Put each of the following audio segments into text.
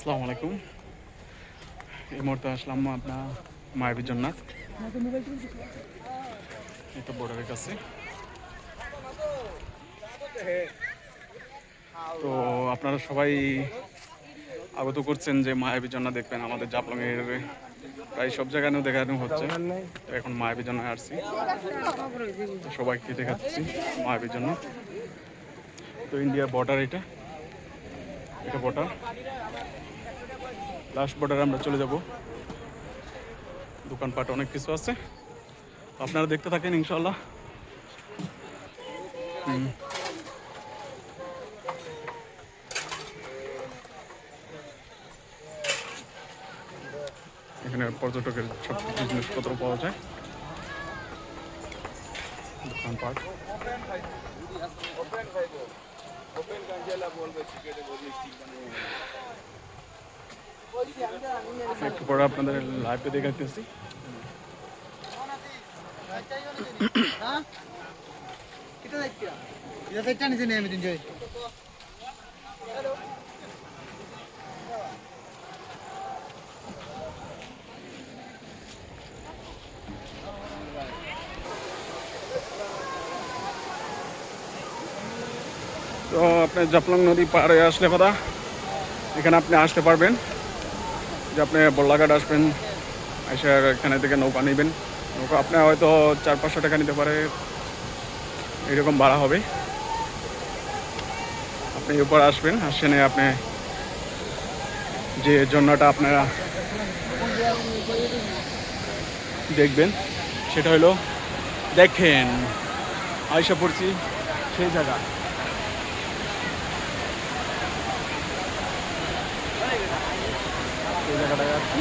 আসসালামু আলাইকুম। এই মুহূর্তে আসলাম আপনার মায়াবী জন্নাথ এই তো বর্ডারের কাছে। তো আপনারা সবাই আগত করছেন যে মায়াবী জন্না দেখবেন, আমাদের জাপলংয়ের প্রায় সব জায়গায় দেখানো হচ্ছে। এখন মায়াবী জন্য আসছি। সবাইকে দেখাচ্ছি মায়াবী জন্য তো ইন্ডিয়ার বর্ডার এটা। এটা বর্ডার। লাস্ট বর্ডারে আমরা চলে যাব। দোকানপাট অনেক কিছু আছে। আপনারা দেখতে থাকেন ইনশাল্লাহ এখানে পর্যটকের সব জিনিসপত্র পাওয়া যায়। দোকানপাট। একটু পরে আপনাদের লাইভে দেখাতেছি এটা সাইডটা নিচে নেই আমি দিন জয় তো আপনি জাফলং নদী পাড়ে আসলে কথা এখানে আপনি আসতে পারবেন যে আপনি বল্লাঘাট আসবেন, এসে এখানে থেকে নৌকা নেবেন। নৌকা আপনি হয়তো চার পাঁচশো টাকা নিতে পারে, এরকম ভাড়া হবে। আপনি উপর আসবেন আসেনে আপনি যে জন্যটা আপনারা দেখবেন, সেটা হলো, দেখেন, আয়সা পড়ছি সেই জায়গা সেই জায়গাটায় আসছি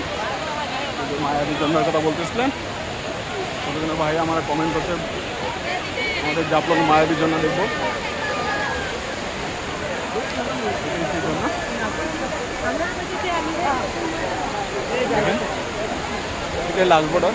এই যে মায়াবী জন্মের কথা বলতেছিলেন। কতজনের ভাই আমার কমেন্ট করছে, আমাদের জাপলং মায়াবী জন্য দেখব। লাল বর্ডার